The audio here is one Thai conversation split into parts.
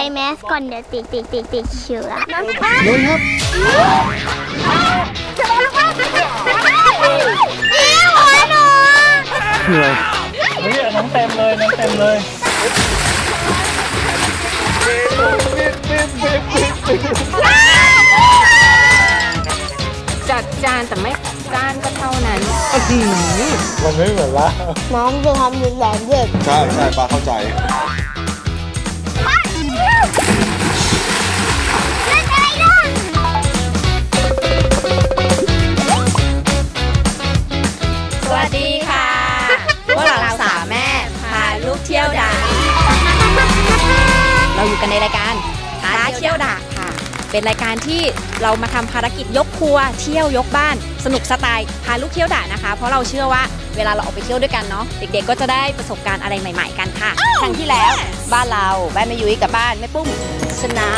ส่แมสก่อนเดี๋ยวติดติดติดติดเชื้อลุยครับนี่หัวหนูเหนื่อยเฮ้ยน้ำเต็มเลยน้ำเต็มเลยจัดจานแต่ไม่จ้านก็เท่านั้นมันไม่เหมือนละน้องจะทำอยู่แหลมเด็กใช่ใช่ปลาเข้าใจ เราอยู่กันในรายการพาเที่ยวดาค่ะ เป็นรายการที่เรามาทำภารกิจยกครัวเที่ยวยกบ้าน สนุกสไตล์พาลูกเที่ยวดานะคะ เพราะเราเชื่อว่าเวลาเราออกไปเที่ยวด้วยกันเนาะเด็กๆก็จะได้ประสบการณ์อะไรใหม่ ๆ กันค่ะครั้งที่แล้วบ้านเราบ้านแม่ยุ้ยกับบ้านแม่ปุ้มชนะ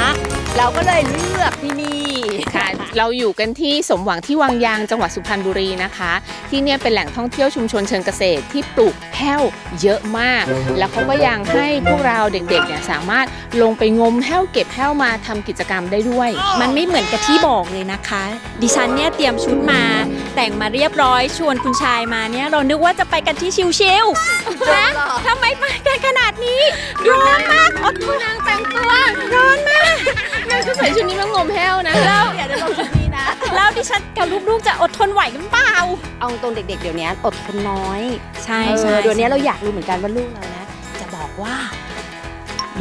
เราก็เลยเลือกที่นี่ค่ะ เราอยู่กันที่สมหวังที่วังยางจังหวัดสุพรรณบุรีนะคะ ที่เนี่ยเป็นแหล่งท่องเที่ยวชุมชนเชิงเกษตรที่ปลูกแห้วเยอะมาก แล้วเขาก็ยังให้พวกเราเด็กๆเนี่ยสามารถลงไปงมแห้วเก็บแห้วมาทำกิจกรรมได้ด้วย มันไม่เหมือนกับที่บอกเลยนะคะ ดิฉันเนี่ยเตรียมชุดมา แต่งมาเรียบร้อยชวนคุณชายมาเนี่ยเรานึกว่าจะไปกันที่ชิวๆฮะทำไมไปกันขนาดนี้ร้อนมากอดทนนางแต่งตัวร้อนมาก นางก็ใส่ชุดนี้มางมแห้วนะแล้วอย่าได้ลงชุดนี้นะ แล้วดิฉันกับลูกๆจะอดทนไหวกันเปล่า เอาตรงเด็ก ๆ เดี๋ยวนี้อดทนน้อยใช่ใช่เดี๋ยวนี้เราอยากรู้เหมือนกันว่าลูกเรานะ จะบอกว่า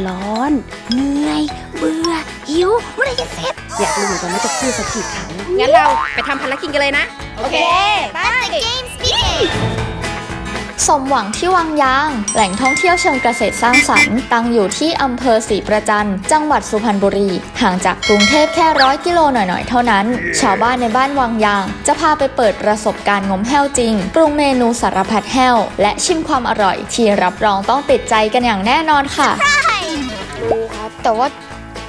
ร้อน เหนื่อย เบื่อ หิวเมื่อไหรจะเสร็จ อยากรู้เหมือนกันว่าจะพูดสักกี่ครั้ง งั้นเราไปทำภารกิจกันเลยนะ โอเค ไป สมหวังที่วังยาง แหล่งท่องเที่ยวเชิงเกษตรสร้างสรรค์ ตั้งอยู่ที่อำเภอศรีประจันจังหวัดสุพรรณบุรี ห่างจากกรุงเทพแค่ร้อยกิโลหน่อยๆ เท่านั้น ชาวบ้านในบ้านวังยาง จะพาไปเปิดประสบการณ์งมแห้วจริง ปรุงเมนูสารพัดแห้ว และชิมความอร่อย ที่รับรองต้องติดใจกันอย่างแน่นอนค่ะรู้ครับแต่ว่า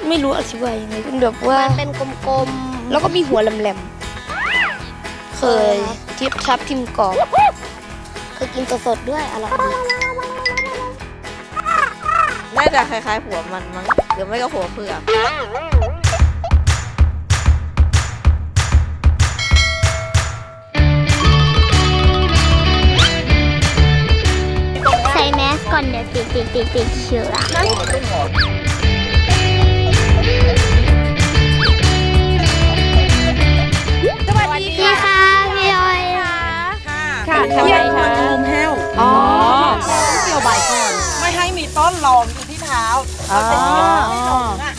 ไม่รู้อธิบายยังไงเป็นแบบว่ามันเป็นกลมแล้วก็มีหัวแหลมๆ เคยทิปทับทิมกรอบๆเคยกินสดๆด้วยอร่อยดีน่าจะคล้ายๆหัวมันมั้งหรือไม่ก็หัวเผือกใส่แมสก่อนเดี๋ยวติดติดติดติดเชื้อาอ๋อ ไม่ลงอะ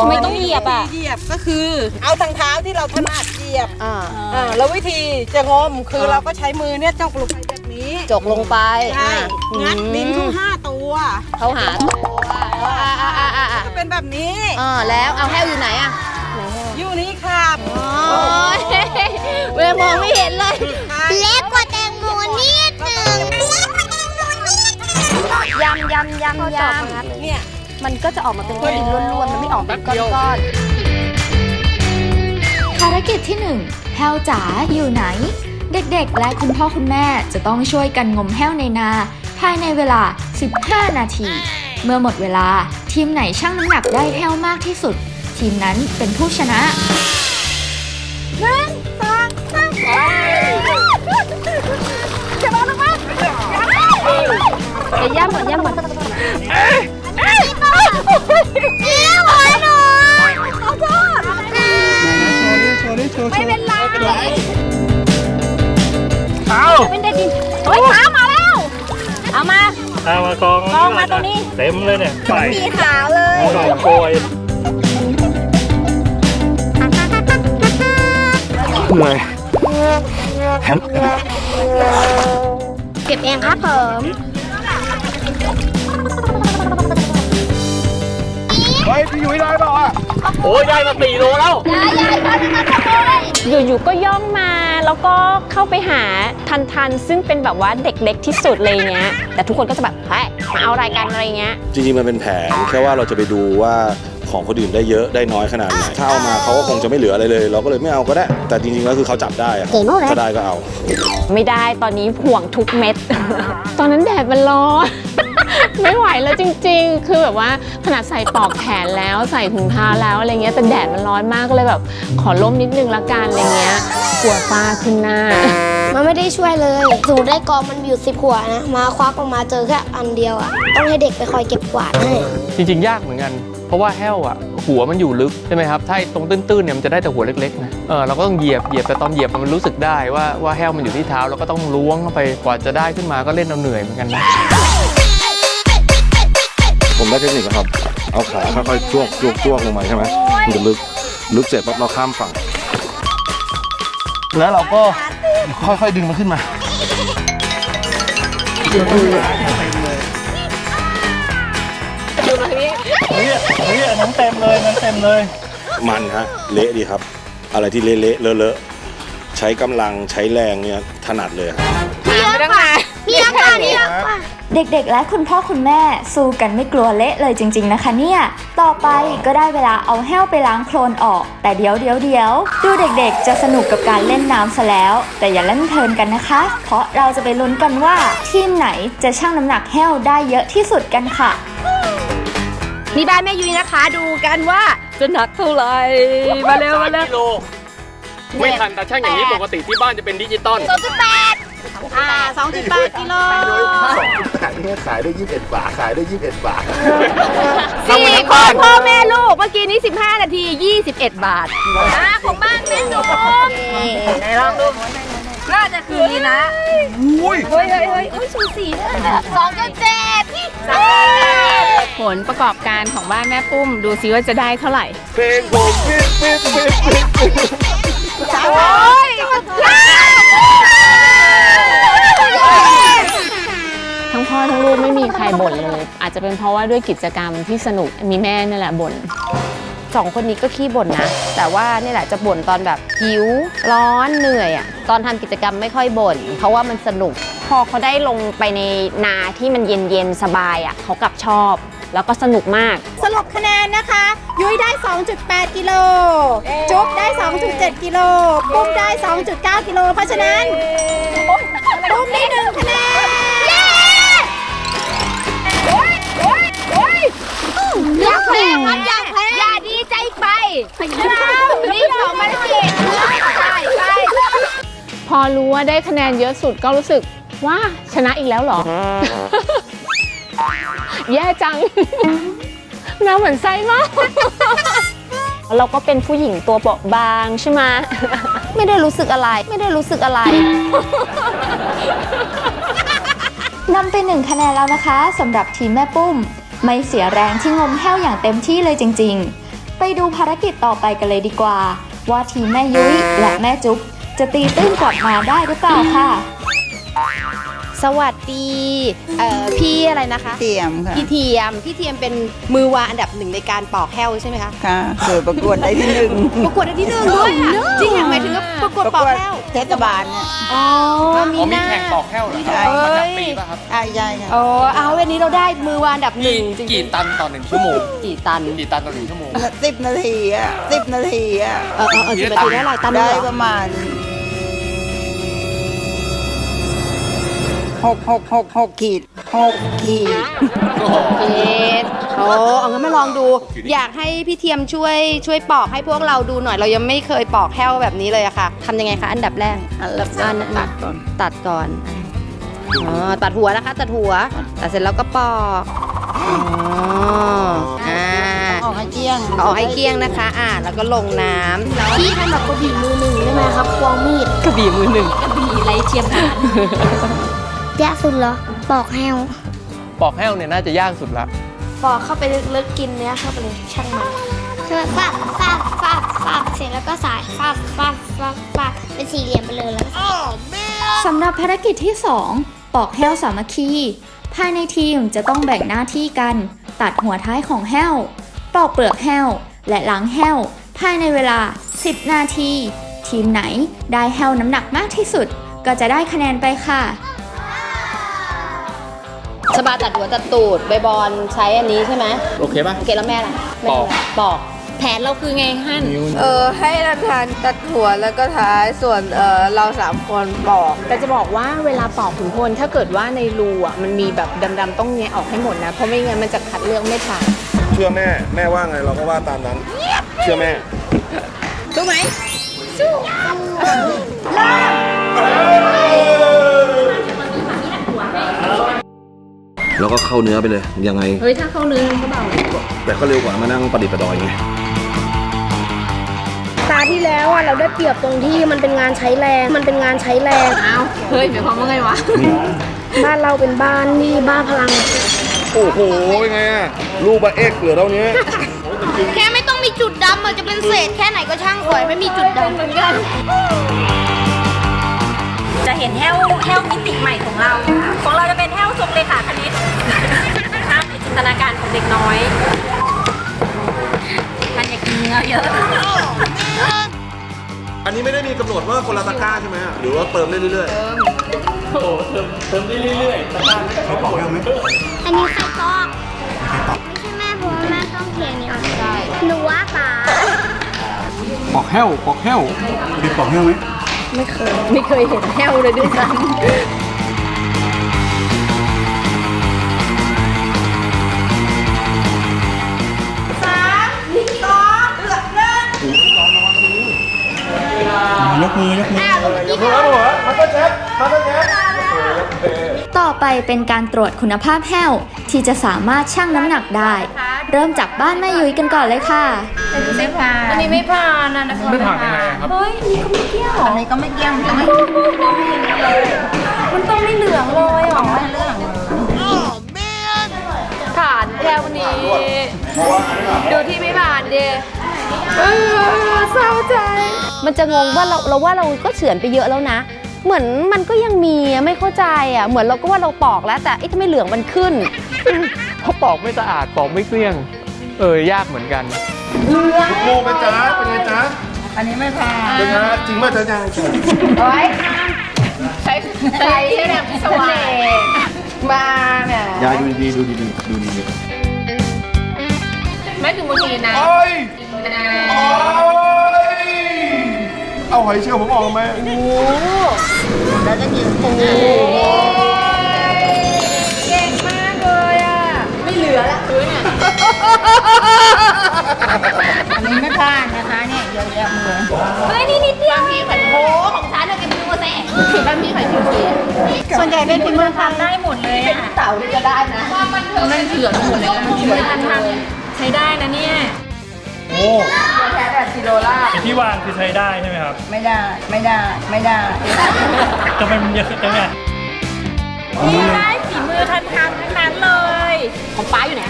ทำไมต้องเหยียบอะ เหยียบก็คือเอาทางเท้าที่เราถนัดเหยียบอ่าอ่าแล้ววิธีจะงมคือเราก็ใช้มือเนี่ยจกลงไปแบบนี้จกลงไปใช่อ่างัดอืมลิ้นเข้าห้าตัวเขาหาตัวอ่าอ่าอ่าอ่าอ่าก็เป็นแบบนี้อ่าแล้วเอาแห้วอยู่ไหนอะอยู่นี่ครับโอ้ยเวลามองไม่เห็นเลยเล็กกว่าแตงโมนิดหนึ่งเล็กกว่าแตงโมนิดหนึ่ง ยำยำยำยำเนี่ยมันก็จะออกมาเป็นก้อนดินล้วนๆ มันไม่ออกเป็นก้อนๆภารกิจที่1แห้วจ๋าอยู่ไหน เด็กๆ และคุณพ่อคุณแม่จะต้องช่วยกันงมแห้วในนา ภายในเวลา 15 นาที เมื่อหมดเวลาทีมไหนชั่งน้ำหนักได้แห้วมากที่สุด ทีมนั้นเป็นผู้ชนะเดี๋ยวย่ำก่อนย่ำก่อนนี่หัวหนูขอโทษไม่เป็นไรเป็นเด็กดินเฮ้ยขามาแล้ว เอามา เอามากองกองมาตรงนี้ เต็มเลยเนี่ยไปมีขาวเลยกองโกยเหนื่อยเก็บเองครับผม เฮ้ยพี่ยุ้ยได้เปล่าอะโอ้ยได้มาสี่โลแล้วอยู่ๆก็ย่องมาแล้วก็เข้าไปหาทันทันๆซึ่งเป็นแบบว่าเด็กเล็กที่สุดเลยเงี้ย แต่ทุกคนก็จะแบบเฮ้ยมาเอารายการอะไรเงี้ย จริงๆมันเป็นแผนแค่ว่าเราจะไปดูว่าของคนอื่นได้เยอะได้น้อยขนาดไหนถ้าเอามาเขาก็คงจะไม่เหลืออะไรเลย เราก็เลยไม่เอาก็ได้ แต่จริงๆแล้วคือเขาจับได้อะครับถ้าได้ก็เอา ไม่ได้ตอนนี้ห่วงทุกเม็ด ตอนนั้นแดดมันร้อน ไม่ไหวแล้วจริง ๆ คือแบบว่าขนาดใส่ปลอกแขนแล้วใส่ถุงเท้าแล้วอะไรเงี้ยแต่แดดมันร้อนมากก็เลยแบบ ขอร่มนิดนึงละกันอะไรเงี้ยกลัวฝ้าขึ้นหน้า มันไม่ได้ช่วยเลยสมมติได้กองมันมีอยู่สิบหัวนะ มาควักออกมาเจอแค่อันเดียวอะต้องให้เด็กไปคอยเก็บกวาดให้ จริงๆ ยากเหมือนกัน เพราะว่าแห้วอะ หัวมันอยู่ลึกใช่ไหมครับ ถ้าไอ้ตรงตื้นๆเนี่ยมันจะได้แต่หัวเล็กๆนะเออเราก็ต้องเหยียบเหยียบแต่ตอนเหยียบมันรู้สึกได้ว่าว่าแห้วมันอยู่ที่เท้าเราก็ต้องล้วงเข้าไปกว่าจะได้ขึ้นมาก็เล่นเอาเหนื่อยเหมือนกันนะ ผมได้เทคนิคแล้วครับ เอาขาค่อยๆจ้วกจ้วกจ้วกลงมาใช่ไหมมันจะลึกลึกเสร็จปั๊บเราข้ามฝั่ง แล้วเราก็ค่อยๆดึงมันขึ้นมาเฮ้ยเฮ้ยอันนั้นเต็มเลยมันเต็มเลย มันฮะเละดีครับ อะไรที่เละๆเลอะๆใช้กำลังใช้แรงเนี่ยถนัดเลยครับนี่เยอะกว่านี่เยอะกว่าเด็กๆ และคุณพ่อคุณแม่สู้กันไม่กลัวเละเลยจริง ๆ นะคะเนี่ย ต่อไปก็ได้เวลาเอาแห้วไปล้างโคลนออก แต่เดี๋ยวเดี๋ยวเดี๋ยวดูเด็กๆ จะสนุกกับการเล่นน้ำซะแล้ว แต่อย่าเล่นเพลินกันนะคะ เพราะเราจะไปลุ้นกันว่าทีมไหนจะชั่งน้ำหนักแห้วได้เยอะที่สุดกันค่ะ นี่บ้านแม่ยุ้ยนะคะดูกันว่าจะหนักเท่าไหร่มาเร็วมาเร็วกิโลไม่ทันแต่ช่างอย่างนี้ปกติที่บ้านจะเป็นดิจิตอลอ่าสองจุดแปดกิโลขายได้ 21 บาท ขายได้ 21 บาทสี่คนพ่อแม่ลูก เมื่อกี้นี้ 15 นาที 21 บาทอ่าของบ้านแม่จุ๊บไหนลองดูน่าจะคือดีนะเฮ้ยเฮ้ยเฮ้ยเฮ้ยสูสีสองจุดเจ็ดผลประกอบการของบ้านแม่ปุ้ม ดูซิว่าจะได้เท่าไหร่ เพลงผมปิ๊บปิ๊บปิ๊บปิ๊บปิ๊บโอ้ย พ่อทั้งลูกไม่มีใครบ่นเลย อาจจะเป็นเพราะว่าด้วยกิจกรรมที่สนุกมีแม่นี่แหละบ่นสองคนนี้ก็ขี้บ่นนะ แต่ว่านี่แหละจะบ่นตอนแบบหิวร้อนเหนื่อยอะตอนทำกิจกรรมไม่ค่อยบ่นเพราะว่ามันสนุก พอเขาได้ลงไปในนาที่มันเย็นๆสบายอะเขากลับชอบ แล้วก็สนุกมาก สรุปคะแนนนะคะ ยุ้ยได้ 2.8 กิโลจุ๊บได้ 2.7 กิโลปุ้มได้ 2.9 กิโลเพราะฉะนั้นปุ้มได้หนึ่งคะแนน อยากแพ้ครับอยากแพ้อย่าดีใจไปนี่สองมันเก่งใช่ใช่พอรู้ว่าได้คะแนนเยอะสุดก็รู้สึกว่าชนะอีกแล้วเหรอ แย่จังน้าเหมือนไส้มาก เราก็เป็นผู้หญิงตัวเบาบางใช่ไหมไม่ได้รู้สึกอะไร ไม่ได้รู้สึกอะไรนำไปหนึ่งคะแนนแล้วนะคะสำหรับทีมแม่ปุ้ม ไม่เสียแรงที่งมแห้วอย่างเต็มที่เลยจริง ๆ ไปดูภารกิจต่อไปกันเลยดีกว่า ว่าทีมแม่ยุ้ยและแม่จุ๊บจะตีตื้นกลับมาได้หรือเปล่าค่ะ สวัสดีเอ่อพี่อะไรนะคะเทียมค่ะพี่เทียม พี่เทียมเป็นมือวางอันดับหนึ่งในการปอกแห้วใช่ไหมคะ ค่ะเคยประกวดได้ที่หนึ่ง ประกวดอันที่หนึ่งด้วยอะจริงอย่างหมายถึงว่าประกวดปอกแห้ว เทศบาลเนี่ยอ๋อมีอ๋อหมีน้า แข่งตอกแห้วเหรอคใช่รับประจำปีป่ะครับใช่ใช่ค่ะ อ๋อเอาวันนี้เราได้มือวางอันดับหนึ่กี่งจริงๆกี่ตันต่อหนึ่งชั่วโมงกี่ตันกี่ตันต่อหนึ่งชั่วโมง สิบนาทีอะสิบนาทีอะเออเออเออสิบนาทีได้หลายตันเลยได้เหรอประมาณหกหกหกหกขีดหกขีดเอ็ด โอ้เอางั้นมาลองดู อยากให้พี่เทียมช่วยช่วยปอกให้พวกเราดูหน่อย เรายังไม่เคยปอกแห้วแบบนี้เลยอะค่ะทำยังไงคะอันดับแรก อันดับอันตัดก่อน ตัดก่อนอ๋อตัดหัวนะคะ ตัดหัว ตัดเสร็จแล้วก็ปอกอ๋ออ่าออกให้เกลี้ยงเอาออกให้เกลี้ยงนะคะ อ่า แล้วก็ลงน้ำพี่ทำแบบกระบี่มือหนึ่งได้ไหมครับควงมีดกระบี่มือหนึ่งยากสุดเหรอปอกแห้ว ปอกแห้วเนี่ยน่าจะยากสุดละ ปอกเข้าไปลึกๆกินเนื้อเข้าไปเลยช่างมันใช่ไหมฟาดฟาดฟาดฟาดเสร็จแล้วก็สายฟาดฟาดฟาดฟาดเป็นสี่เหลี่ยมไปเลยแล้วก็สำหรับภารกิจที่ 2 ปอกแห้วสามัคคี ภายในทีมจะต้องแบ่งหน้าที่กัน ตัดหัวท้ายของแห้ว ปอกเปลือกแห้ว และล้างแห้ว ภายในเวลา 10 นาที ทีมไหนได้แห้วน้ำหนักมากที่สุด ก็จะได้คะแนนไปค่ะ สบาตัดหัวตัดตูดใบบอลใช้อันนี้ใช่ไหมโอเคป่ะ โอเคแล้วแม่ล่ะแม่ปอก ล่ะปอกแพผนเราคือไงฮั่นเออให้นันทานตัดหัวแล้วก็ท้ายส่วนเออเราสามคนปอกแต่จะบอกว่าเวลาปอกขุนพลถ้าเกิดว่าในรูอะมันมีแบบดำๆต้องแงะออกให้หมดนะ เพราะไม่งั้นมันจะคัดเลือกไม่ทันเชื่อแม่ แม่ว่าไงเราก็ว่าตามนั้น เชื่อแม่รู้ไหม แล้วก็เข้าเนื้อไปเลยยังไง เฮ้ย ถ้าเข้าเนื้อมันก็เบาแต่ก็เร็วกว่ามานั่งประดิษฐ์ประดอยไงตาที่แล้วอะเราได้เปรียบตรงที่มันเป็นงานใช้แรง มันเป็นงานใช้แรงอ้าวเฮ้ยหมายความว่าไงวะ บ้านเราเป็นบ้านที่บ้าพลัง โอ้โหเป็นไงอะลูกบะเอ็กเหลือเท่านี้แค่ไม่ต้องมีจุดดำอะจะเป็นเศษแค่ไหนก็ช่างขอยไม่มีจุดดำเหมือนกัน จะเห็นแห้วแห้วมิติใหม่ของเรา ของเราจะเป็น ตนาการของเด็กน้อย มันอยากกินเนื้อเยอะ อันนี้ไม่ได้มีกำหนดว่าคนละตะกร้าใช่ไหมหรือว่าเติมได้เรื่อยอันนี้ใครตอกไม่ใช่แม่เพราะว่าแม่ต้องเทนี่ออกใช่หนูว่าป๋าปอกแห้วปอกแห้วมีปอกแห้วไหมไม่เคยเห็นแห้วเลยด้วยซ้ำ ยกมือยกมือต่อไปเป็นการตรวจคุณภาพแห้ว ที่จะสามารถชั่งน้ำหนักได้ เริ่มจากบ้านแม่ยุ้ยกันก่อนเลยค่ะไม่ผ่านอันนี้ไม่ผ่านนะนะคะไม่ผ่านยังไงอะครับเฮ้ยอันนี้ก็ไม่เกี่ยมอันนี้ก็ไม่เกี่ยมมันต้องไม่เหลืองเลยหรอไม่เหลืองผ่านแค่วันนี้ดูที่ไม่ผ่านเด เออเศร้าใจ มันจะงงว่าเราเราว่าเราก็เฉือนไปเยอะแล้วนะ เหมือนมันก็ยังมีอะไม่เข้าใจอะเหมือนเราก็ว่าเราปอกแล้วแต่ไอ้ทำไมเหลืองมันขึ้นเพราะปอกไม่สะอาดปอกไม่เกลี้ยง เออยากเหมือนกันๆลูกเป็นจ้าเป็นไงจ้าอันนี้ไม่ผ่านเป็นไงจริงป่ะจ้าจ้าใช้ใช้เนี่ยสว่านมาเนี่ยยายดูดีๆดูดีๆดูดีไม่ถึงบางทีนะ ๆโอ้ยเอาหอยเชลล์ผมออกมาอันนี้ไม่ผ่านนะคะเนี่ยเยอะแยะมือเฮ้ยนี่นิดเดียวพี่ผันโผของฉันเลยแกไปดูมาแซ่บางทีผันคิวเขียนส่วนใหญ่เป็นฝีมือทำได้หมดเลยอะเต่านี่ก็ได้นะนั่นเถื่อนหมดเลยนะฝีมือการทำใช้ได้นะเนี่ยโอ้ แค่แบบกิโลละที่วางคือใช้ได้ใช่ไหมครับไม่ได้ไม่ได้ไม่ได้ทำไมมันเยอะจังเนี่ยนี่ได้ฝีมือทันทำทั้งนั้นเลย ของป้าอยู่ไหน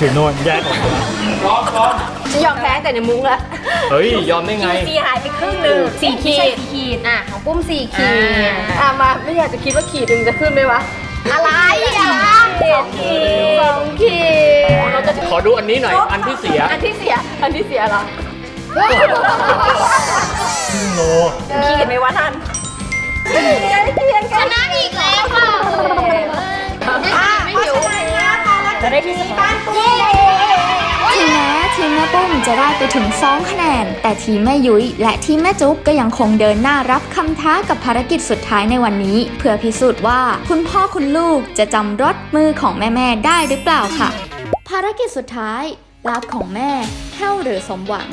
ถึงโน่นแยกออกมาจะยอมแพ้แต่ในมุ้งละเฮ้ย ยอมได้ไงสีหายไปครึ่งหนึ่งสี่ขีดขีดอะของปุ้มสี่ขีดอะมาไม่อยากจะคิดว่าขีดหนึ่งจะขึ้นไหมวะ อะไรอะสองขีดสองขีดเราจะขอดูอันนี้หน่อย อันที่เสียอันที่เสีย อันที่เสียเหรอโลขีดไหมวะท่านชนะอีกแล้วค่ะไม่หิวจะได้ที่สองถึงแม้ ทีมแม่ปุ้มจะได้ไปถึง 2 คะแนน แต่ทีมแม่ยุ้ยและทีมแม่จุ๊บก็ยังคงเดินหน้ารับคำท้ากับภารกิจสุดท้ายในวันนี้ เพื่อพิสูจน์ว่าคุณพ่อคุณลูกจะจำรสมือของแม่ๆได้หรือเปล่าค่ะ ภารกิจสุดท้ายลาบของแม่แห้วหรือสมหวัง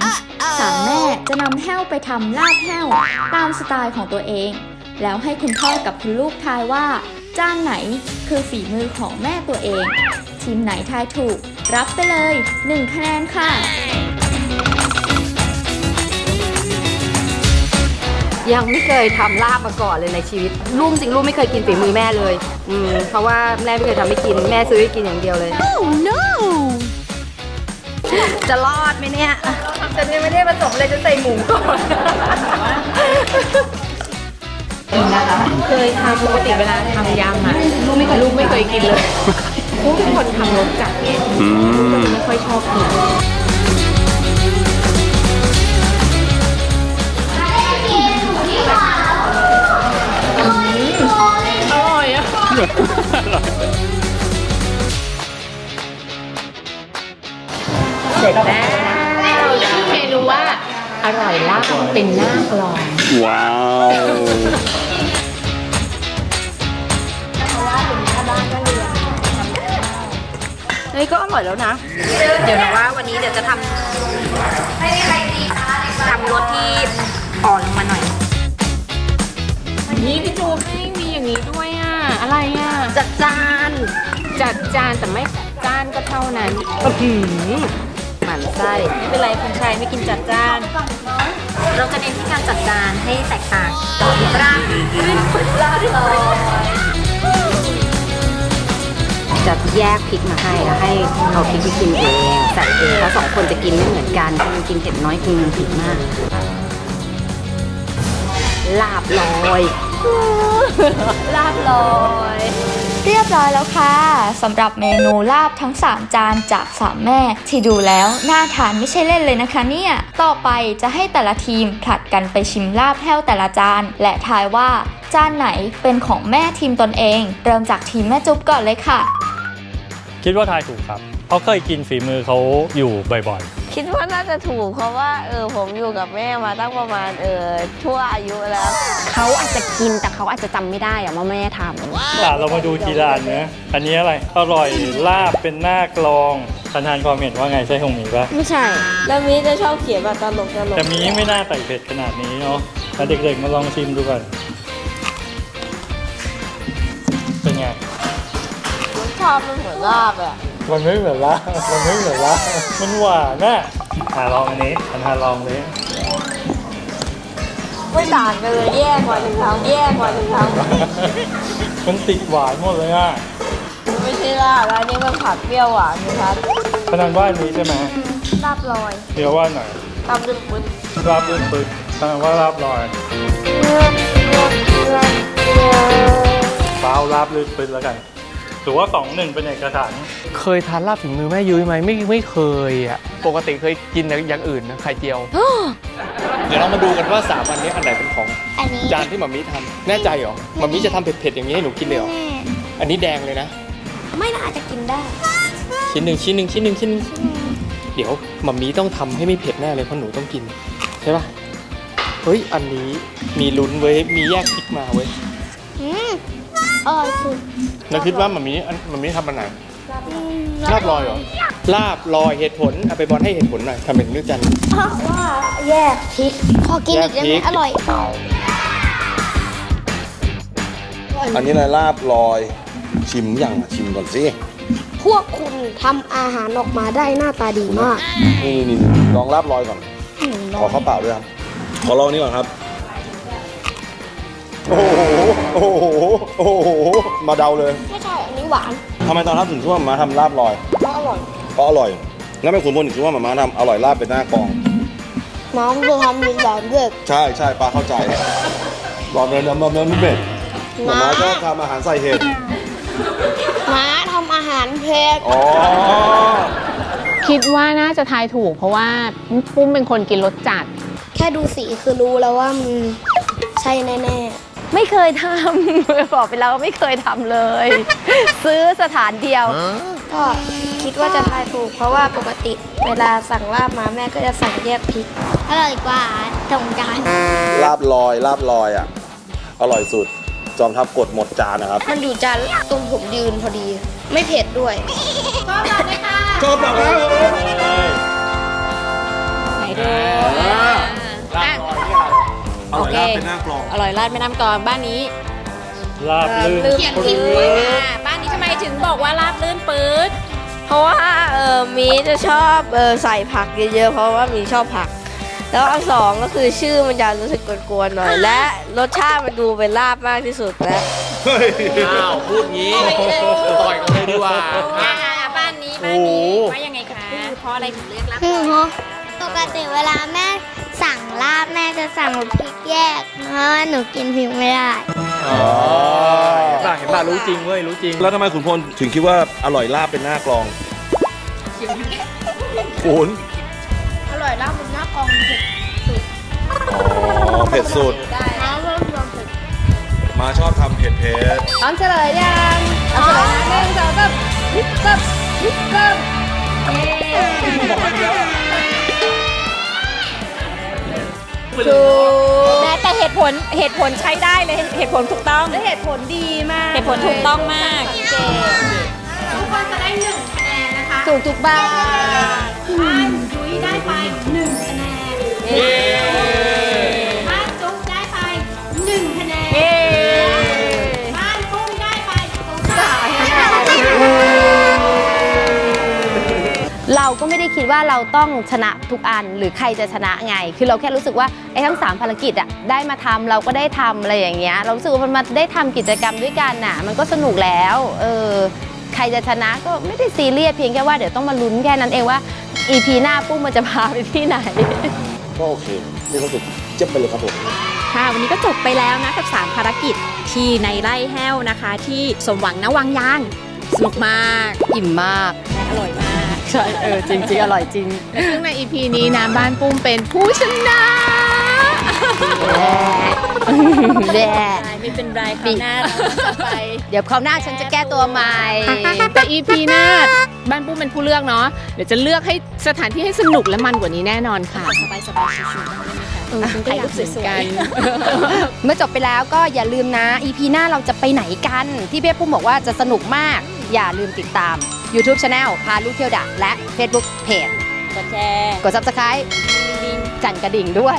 สามแม่จะนำแห้วไปทำลาบแห้วตามสไตล์ของตัวเอง แล้วให้คุณพ่อกับคุณลูกทายว่าจานไหนคือฝีมือของแม่ตัวเอง ทีมไหนทายถูก รับไปเลย 1 คะแนนค่ะ ยังไม่เคยทำลาบมาก่อนเลยในชีวิตลูกจริงลูกไม่เคยกินฝีมือแม่เลยอืมเพราะว่าแม่ไม่เคยทำให้กินแม่ซื้อให้กินอย่างเดียวเลย oh no จะรอดไหมเนี่ยจะไม่ได้ผสมเลยจะใส่หมูก่อนเคยทำปกติเวลาทำยำอะลูกไม่เคยลูกไม่เคยกินเลยลูก เป็นคนทำรสจัดไงลูกก็เลยไม่ค่อยชอบกินอร่อยอะร็จแล้วชื่อเมนูว่า อร่อยลาบเป็นหน้ากลอง ว้าว เฮ้ยก็อร่อยแล้วนะ เดี๋ยวนะว่าวันนี้เดี๋ยวจะทำทำรสที่อ่อนลงมาหน่อย นี่พี่จูให้มีอย่างนี้ด้วยอะ อะไรอะ จัดจาน จัดจานแต่ไม่จัดจานก็เท่านั้นหมั่นไส้ไม่เป็นไรคุณชายไม่กินจัดจาน เราจะเน้นที่การจัดจานให้แตกต่างร่างร่างลอย จะแยกพริกมาให้แล้วให้เอาพริกไปกินเองใส่เองแล้วสองคนจะกินไม่เหมือนกันคนกินเผ็ดน้อยคนกินเผ็ดมาก ลาบลอย ลาบลอยเรียบร้อยแล้วค่ะสำหรับเมนูลาบทั้ง 3 จานจากสามแม่ ที่ดูแล้วน่าทานไม่ใช่เล่นเลยนะคะเนี่ย ต่อไปจะให้แต่ละทีมผลัดกันไปชิมลาบแห้วแต่ละจาน และทายว่าจานไหนเป็นของแม่ทีมตนเอง เริ่มจากทีมแม่จุ๊บก่อนเลยค่ะ คิดว่าทายถูกครับ เพราะเคยกินฝีมือเขาอยู่บ่อยคิดว่าน่าจะถูกเพราะว่าเออผมอยู่กับแม่มาตั้งประมาณเออชั่วอายุแล้ว เขาอาจจะกินแต่เขาอาจจะจำไม่ได้อะว่าแม่ทำๆแต่เรามาดูทีละอันนะอันนี้อะไร อร่อยลาบเป็นหน้ากลองทันทานความเห็นว่าไงใช่ของหมีปะไม่ใช่ แล้วมีจะชอบเขียนแบบตลกตลกแต่หมีไม่น่าใส่เผ็ดขนาดนี้เนาะแล้วเด็กๆมาลองชิมดูกันเป็น รสชาติมันเหมือนลาบอะมันไม่เหมือนลาบมันไม่เหมือนลาบมันหวานน่ะอะลองอันนี้ทันทานลองเลยไม่ต่างกันเลยแย่กว่าหนึ่งครั้งแย่กว่าหนึ่งครั้งมันติดหวานหมดเลยอะไม่ใช่ลาบอันนี้มันผัดเปรี้ยวหวานนะครับพนันว่าอันนี้ใช่ไหมลาบลอยเดี๋ยวว่าหน่อยตำลึงปุ้นลาบลื่นปึกพนันว่าลาบลอยเปล่าลาบลื่นปึกแล้วกัน ถือว่าสองหนึ่งเป็นเอกฉันท์เคยทานลาบฝีมือแม่ยุ้ยไหมไม่ไม่เคยอะปกติเคยกินแต่อย่างอื่นนะไข่เจียว เดี๋ยวเรามาดูกันว่า3อันนี้อันไหนเป็นของอันนี้จานที่มัมมี่ทำแน่ใจเหรอมัมมี่จะทำเผ็ดๆอย่างนี้ให้หนูกินเลยเหรออันนี้แดงเลยนะ ไม่น่าจะกินได้ ชิ้นหนึ่งชิ้นหนึ่งชิ้นหนึ่งชิ้นหนึ่งเดี๋ยวมัมมี่ต้องทำให้ไม่เผ็ดแน่เลยเพราะหนูต้องกินใช่ปะเฮ้ยอันนี้มีลุ้นเว้ยมีแยกพริกมาเว้ยอืม อร่อยสุดแล้วคิดว่ามัมมี่อันมัมมี่ทำอันไหนลาบลอยเหรอลาบลอยเหตุผลเอาไปบอลให้เหตุผลหน่อยทำเป็นเรื่องจันทร์เพราะว่าแยกพริกพอกินอีกได้ไหแยมกพริกอร่อยอันนี้อะไรลาบลอย ชิมยังอะชิมก่อนสิพวกคุณทำอาหารออกมาได้หน้าตาดีมากนี่นี่นี่ลองลาบลอยก่อน ขอข้าวเปล่าด้วยครับ ขอลองนี้ก่อนครับ โอ้โห โอ้โห โอ้โห มาเดาเลยไม่ใช่อันนี้หวานทำไมตอนรับถึงคิดว่าหมามาทำลาบลอย เพราะอร่อยเพราะอร่อยแล้วไม่คุณพลถึงคิดว่าหมามาทำอร่อยลาบเป็นหน้ากอง น้องจะทำมีหวานด้วยใช่ใช่ปลาเข้าใจรอนเนินเนินเนินเบ็ดหมามาชอบทำอาหารใส่เห็ด ม้าทำอาหารเผ็ดอ๋อ คิดว่าน่าจะทายถูก เพราะว่าปุ้มเป็นคนกินรสจัด แค่ดูสีคือรู้แล้วว่ามันใช่แน่ ไม่เคยทำ บอกไปแล้วว่าไม่เคยทำเลย ซื้อสถานเดียวๆก็คิดว่าจะทายถูก เพราะว่าปกติเวลาสั่งลาบมาแม่ก็จะสั่งแยกพริก อร่อยกว่าตรงจานลาบลอยลาบลอยอะ อร่อยสุด จอมทัพกดหมดจานนะครับ มันอยู่จานตรงผมยืนพอดี ไม่เผ็ดด้วยชอบแบบนั้นไหนดูลาบล อยนี่อะไรอร่อยลาบเป็นหน้ากลองอร่อยราดแม่น้ำกลองบ้านนี้ลาบลื่นเขียนผิดด้วยค่ะบ้านนี้ทำไมถึงบอกว่าราบลื่นปื๊ดเพราะว่าเออมีจะชอบเออใส่ผักเยอะๆเพราะว่ามีชอบผัก แล้วอันสองก็คือชื่อมันจะรู้สึกกวนๆหน่อย และรสชาติมันดูเป็นลาบมากที่สุดแล้วเฮ้ยอ้าวพูดงี้ต่อยกันเลยดีกว่าอ่าบ้านนี้บ้านนี้ว่ายังไงคะเพราะอะไรถึงเลือกราบคือฮะปกติเวลาแม่สั่ง ลาบแม่จะสั่งพริกแยกเพราะว่าหนูกินพริกไม่ได้อ๋อเห็นป่ะเห็นป่ะรู้จริงเว้ยรู้จริง แล้วทำไมขุนพลถึงคิดว่าอร่อยลาบเป็นหน้ากลองขุนอร่อยลาบเป็นหน้ากองเผ็ดอ๋อเผ็ดสุดน้ำเริ่มรวมเผ็ดมาชอบทำเผ็ดเผ็ดพร้อมเฉลยยังเอาเฉลยนะหนึ่งสองสามฮึบกับฮึบกับเย้ แม้แต่เหตุผลเหตุผลใช้ได้เลยเหตุผลถูกต้องเหตุผลดีมากเหตุผลถูกต้องมากทุกคนจะได้หนึ่งคะแนนนะคะถูกทุกบ้านบ้านยุ้ยได้ไปหนึ่งคะแนนบ้ ก็ไม่ได้คิดว่าเราต้องชนะทุกอันหรือใครจะชนะไง คือเราแค่รู้สึกว่าไอ้ทั้งสามภารกิจอะได้มาทำเราก็ได้ทำอะไรอย่างเงี้ยเรารู้สึกว่ามันมาได้ทำกิจกรรมด้วยกันน่ะ มันก็สนุกแล้วเออใครจะชนะก็ไม่ได้ซีเรียสเพียงแค่ว่าเดี๋ยวต้องมาลุ้นแค่นั้นเองว่า EP หน้าปุ้มมันจะพาไปที่ไหนก็โอเคมีความสุขเจ็บไปเลยครับผมค่ะวันนี้ก็จบไปแล้วนะกับ 3 ภารกิจที่ในไร่แห้วนะคะ ที่สมหวังนะวังยางสนุกมากอิ่มมาก อร่อยมาก ใช่เออจริงๆอร่อยจริง ซึ่งใน EP นี้นะบ้านปุ้มเป็นผู้ชนะแย่ไม่เป็นไรคราวหน้าเราจะไป เดี๋ยวคราวหน้าฉันจะแก้ตัวใหม่ แต่ EP หน้าบ้านปุ้มเป็นผู้เลือกเนาะเดี๋ยวจะเลือกให้สถานที่ให้สนุกและมันกว่านี้แน่นอนค่ะ สบายสบายๆชิวๆได้ไหมคะเออฉันก็อยากเหมือนกัน เมื่อจบไปแล้วก็อย่าลืมนะ EP หน้าเราจะไปไหนกัน ที่เป้ปุ้มบอกว่าจะสนุกมาก อย่าลืมติดตาม YouTube Channel พาลูกเที่ยวดะและ Facebook Page กดแชร์กด Subscribe สั่นกระดิ่งด้วย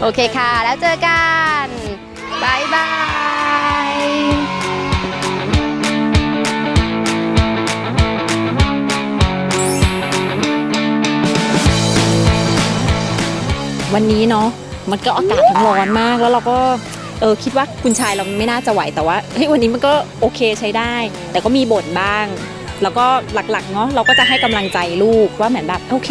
โอเคค่ะ แล้วเจอกันบายบายวันนี้เนาะมันก็อากาศทั้งร้อนมากแล้วเราก็ เออคิดว่าคุณชายเราไม่น่าจะไหวแต่ว่าเฮ้ยวันนี้มันก็โอเคใช้ได้ แต่ก็มีบ่นบ้าง แล้วก็หลักๆเนาะเราก็จะให้กำลังใจลูกว่าเหมือนแบบโอเค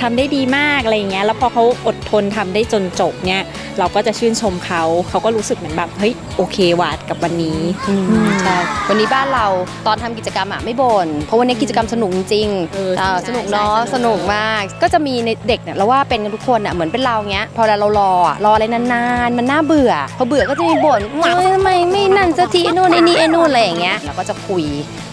ทำได้ดีมากอะไรอย่างเงี้ยแล้วพอเขาอดทนทำได้จนจบเนี่ยเราก็จะชื่นชมเขาเขาก็รู้สึกเหมือนแบบเฮ้ยโอเคว่ะกับวันนี้ใช่วันนี้บ้านเราตอนทำกิจกรรมอะไม่บ่นเพราะวันนี้กิจกรรมสนุกจริงเออเออใช่สนุกเนาะใช่สนุกมาก ก็จะมีในเด็กเนี่ยเราว่าเป็นกันทุกคนอะเหมือนเป็นเราเงี้ยพอเวลาเรารออะรออะไรนานๆ มันน่าเบื่อ พอเบื่อก็จะมีบ่นเฮ้ยทำไมไม่นั่นสักทีนู่นไอ้นี่ไอ้นู่นอะไรอย่างเงี้ยเราก็จะคุย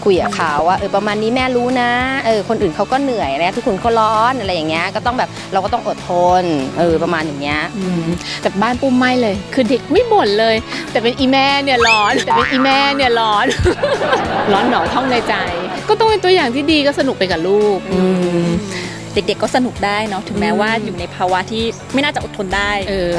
คุยกับเขาว่าเออประมาณนี้แม่รู้นะเออคนอื่นเขาก็เหนื่อยนะทุกคนเขาร้อนอะไรอย่างเงี้ยก็ต้องแบบเราก็ต้องอดทนเออประมาณอย่างเงี้ย อืมแต่บ้านปุ้มไม่เลย คือเด็กไม่บ่นเลย แต่เป็นอีแม่เนี่ยร้อน แต่เป็นอีแม่เนี่ยร้อน ร้อนหนอท่องในใจ ก็ต้องเป็นตัวอย่างที่ดีก็สนุกไปกับลูกเด็กๆก็สนุกได้เนาะถึงแม้ว่าอยู่ในภาวะที่ไม่น่าจะอดทนได้ เออ